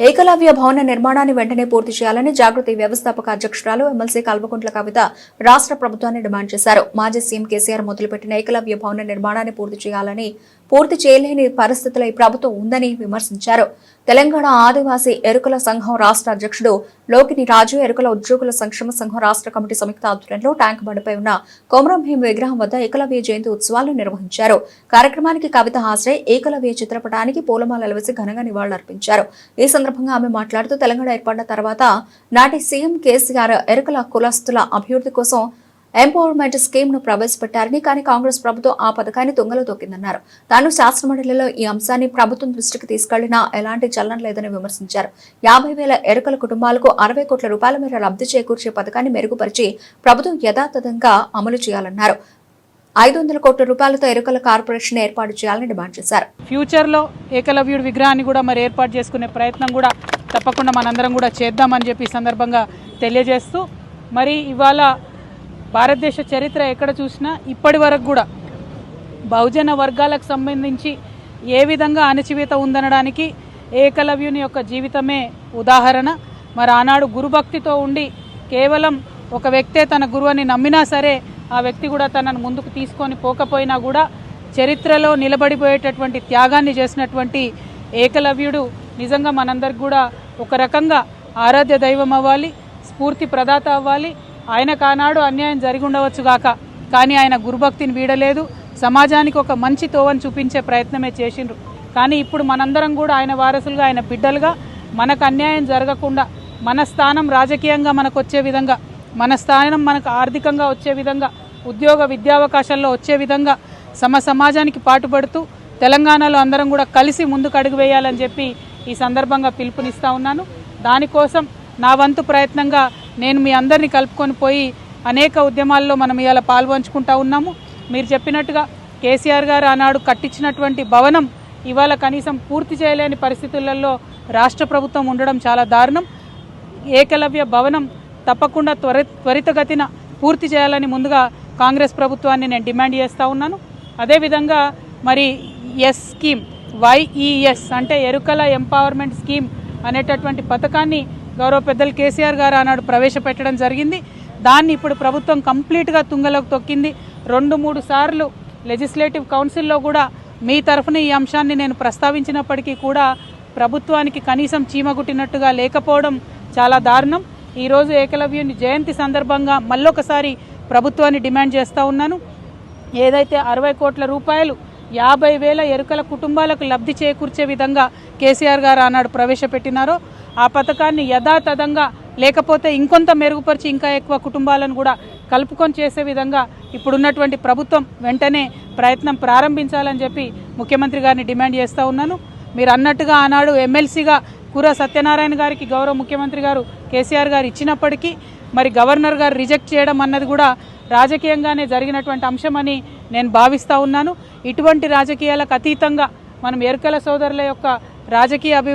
ఏకలవ్య భవన నిర్మాణాన్ని వెంటనే పూర్తి చేయాలని జాగృతి వ్యవస్థాపక అధ్యక్షురాలు ఎమ్మెల్సీ కల్వకుంట్ల కవిత రాష్ట్ర ప్రభుత్వాన్ని డిమాండ్ చేశారు. మాజీ సీఎం కేసీఆర్ మొదలుపెట్టిన ఏకలవ్య భవన నిర్మాణాన్ని పూర్తి చేయాలని పూర్తి చేయలేని పరిస్థితులై ఈ ప్రభుత్వం ఉందని విమర్శించారు. తెలంగాణ ఆదివాసీ ఎరుకల సంఘం రాష్ట్ర అధ్యక్షుడు లోకిని రాజు ఎరుకల ఉద్యోగుల సంక్షేమ సంఘం రాష్ట్ర కమిటీ సంయుక్త ఆధ్వర్యంలో ట్యాంక్ బండపై ఉన్న కొమరంభీం విగ్రహం వద్ద ఏకలవ్య జయంతి ఉత్సవాలు నిర్వహించారు. కార్యక్రమానికి కవిత హాజరై ఏకలవ్య చిత్రపటానికి పూలమాలలు వేసి ఘనంగా నివాళులర్పించారు. ఈ సందర్భంగా ఆమె మాట్లాడుతూ తెలంగాణ ఏర్పడిన తర్వాత నాటి సీఎం కేసీఆర్ ఎరుకల కులస్తుల అభివృద్ధి కోసం ఎంపవర్మెంట్ స్కీమ్ను ప్రవేశపెట్టారని కానీ కాంగ్రెస్ ప్రభుత్వం ఆ పథకాన్ని తుంగలో తొక్కిందన్నారు. తాను శాసనమండలిలో ఈ అంశాన్ని ప్రభుత్వం దృష్టికి తీసుకెళ్ళినా ఎలాంటి చలనం లేదని విమర్శించారు. యాభై వేల ఎరుకల కుటుంబాలకు అరవై కోట్ల రూపాయల మేర లబ్ధి చేకూర్చే పథకాన్ని మెరుగుపరిచి ప్రభుత్వం యథాతథంగా అమలు చేయాలన్నారు. ఐదు వందల కోట్ల రూపాయలతో ఎరుకల కార్పొరేషన్ ఏర్పాటు చేయాలని డిమాండ్ చేశారు. ఫ్యూచర్లో ఏకలవ్యుడి విగ్రహాన్ని కూడా మరి ఏర్పాటు చేసుకునే ప్రయత్నం కూడా తప్పకుండా మనందరం కూడా చేద్దామని చెప్పి సందర్భంగా తెలియజేస్తూ మరి ఇవాళ భారతదేశ చరిత్ర ఎక్కడ చూసినా ఇప్పటి వరకు కూడా బహుజన వర్గాలకు సంబంధించి ఏ విధంగా అణచివేత ఉందనడానికి ఏకలవ్యుని యొక్క జీవితమే ఉదాహరణ. మరి ఆనాడు గురుభక్తితో ఉండి కేవలం ఒక వ్యక్తే తన గురువుని నమ్మినా సరే ఆ వ్యక్తి కూడా తనను ముందుకు తీసుకొని పోకపోయినా కూడా చరిత్రలో నిలబడిపోయేటటువంటి త్యాగాన్ని చేసినటువంటి ఏకలవ్యుడు నిజంగా మనందరికి కూడా ఒక రకంగా ఆరాధ్య దైవం అవ్వాలి స్ఫూర్తి ప్రదాత అవ్వాలి. ఆయన కానాడు అన్యాయం జరిగి ఉండవచ్చు గాక. కానీ ఆయన గురుభక్తిని వీడలేదు. సమాజానికి ఒక మంచి తోవని చూపించే ప్రయత్నమే చేసిండ్రు. కానీ ఇప్పుడు మనందరం కూడా ఆయన వారసులుగా ఆయన బిడ్డలుగా మనకు అన్యాయం జరగకుండా మన స్థానం రాజకీయంగా మనకు వచ్చే విధంగా మన స్థానం మనకు ఆర్థికంగా వచ్చే విధంగా ఉద్యోగ విద్యావకాశాల్లో వచ్చే విధంగా సమ సమాజానికి పాటుపడుతూ తెలంగాణలో అందరం కూడా కలిసి ముందుకు అడుగు వేయాలని చెప్పి ఈ సందర్భంగా పిలుపునిస్తా ఉన్నాను. దానికోసం నా వంతు ప్రయత్నంగా నేను మీ అందరినీ కలుపుకొని పోయి అనేక ఉద్యమాల్లో మనం ఇవాళ పాల్పంచుకుంటా ఉన్నాము. మీరు చెప్పినట్టుగా కేసీఆర్ గారు ఆనాడు కట్టించినటువంటి భవనం ఇవాళ కనీసం పూర్తి చేయలేని పరిస్థితులలో రాష్ట్ర ప్రభుత్వం ఉండడం చాలా దారుణం. ఏకలవ్య భవనం తప్పకుండా త్వర త్వరితగతిన పూర్తి చేయాలని ముందుగా కాంగ్రెస్ ప్రభుత్వాన్ని నేను డిమాండ్ చేస్తూ ఉన్నాను. అదేవిధంగా మరి ఎస్ స్కీమ్ వైఈఎస్ అంటే ఎరుకల ఎంపవర్మెంట్ స్కీమ్ అనేటటువంటి పథకాన్ని గౌరవ పెద్దలు కేసీఆర్ గారు ఆనాడు ప్రవేశపెట్టడం జరిగింది. దాన్ని ఇప్పుడు ప్రభుత్వం కంప్లీట్గా తుంగలోకి తొక్కింది. రెండు మూడు సార్లు లెజిస్లేటివ్ కౌన్సిల్లో కూడా మీ తరఫున ఈ అంశాన్ని నేను ప్రస్తావించినప్పటికీ కూడా ప్రభుత్వానికి కనీసం చీమగుట్టినట్టుగా లేకపోవడం చాలా దారుణం. ఈరోజు ఏకలవ్యుని జయంతి సందర్భంగా మళ్ళొకసారి ప్రభుత్వాన్ని డిమాండ్ చేస్తూ ఉన్నాను. ఏదైతే అరవై కోట్ల రూపాయలు యాభై వేల ఎరుకల కుటుంబాలకు లబ్ధి చేకూర్చే విధంగా కేసీఆర్ గారు ఆనాడు ప్రవేశపెట్టినారో. ఆ పథకాన్ని యథాతథంగా లేకపోతే ఇంకొంత మెరుగుపరిచి ఇంకా ఎక్కువ కుటుంబాలను కూడా కలుపుకొని చేసే విధంగా ఇప్పుడున్నటువంటి ప్రభుత్వం వెంటనే ప్రయత్నం ప్రారంభించాలని చెప్పి ముఖ్యమంత్రి గారిని డిమాండ్ చేస్తూ ఉన్నాను. మీరు అన్నట్టుగా ఆనాడు ఎమ్మెల్సీగా కూర సత్యనారాయణ గారికి గౌరవ ముఖ్యమంత్రి గారు కేసీఆర్ గారు ఇచ్చినప్పటికీ మరి గవర్నర్ గారు రిజెక్ట్ చేయడం అన్నది కూడా రాజకీయంగానే జరిగినటువంటి అంశమని నేను భావిస్తూ ఉన్నాను. ఇటువంటి రాజకీయాలకు అతీతంగా మనం ఎరుకల సోదరుల యొక్క రాజకీయ అభివృద్ధి